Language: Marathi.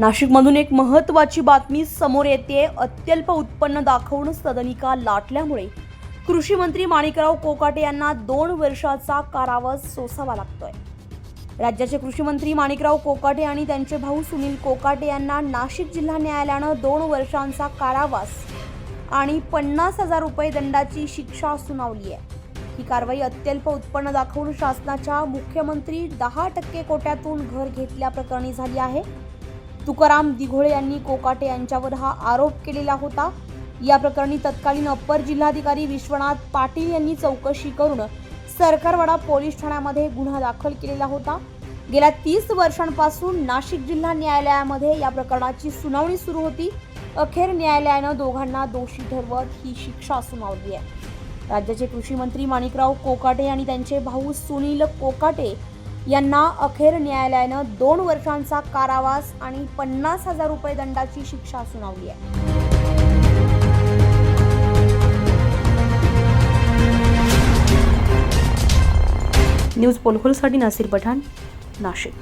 नाशिकमधून एक महत्त्वाची बातमी समोर येते. अत्यल्प उत्पन्न दाखवून सदनिका लाटल्यामुळे कृषी मंत्री माणिकराव कोकाटे यांना दोन वर्षाचा कारावास सोसावा लागतोय. राज्याचे कृषी मंत्री माणिकराव कोकाटे आणि त्यांचे भाऊ सुनील कोकाटे यांना नाशिक जिल्हा न्यायालयानं दोन वर्षांचा कारावास आणि पन्नास हजार रुपये दंडाची शिक्षा सुनावली आहे. ही कारवाई अत्यल्प उत्पन्न दाखवून शासनाच्या मुख्यमंत्री दहा टक्के कोट्यातून घर घेतल्याप्रकरणी झाली आहे. तुकाराम दिघोळे यांनी कोकाटे यांच्यावर हा आरोप केलेला होता. या प्रकरणी तत्कालीन अप्पर जिल्हाधिकारी विश्वनाथ पाटील यांनी चौकशी करून सरकारवाडा पोलीस ठाण्यामध्ये गुन्हा दाखल केलेला होता. गेल्या तीस वर्षांपासून नाशिक जिल्हा न्यायालयामध्ये या प्रकरणाची सुनावणी सुरू होती. अखेर न्यायालयानं दोघांना दोषी ठरवत ही शिक्षा सुनावली आहे. राज्याचे कृषी मंत्री माणिकराव कोकाटे आणि त्यांचे भाऊ सुनील कोकाटे यांना अखेर न्यायालयानं दोन वर्षांचा कारावास आणि पन्नास हजार रुपये दंडाची शिक्षा सुनावली आहे. न्यूज पोलखोलसाठी नासिर पठाण नाशिक.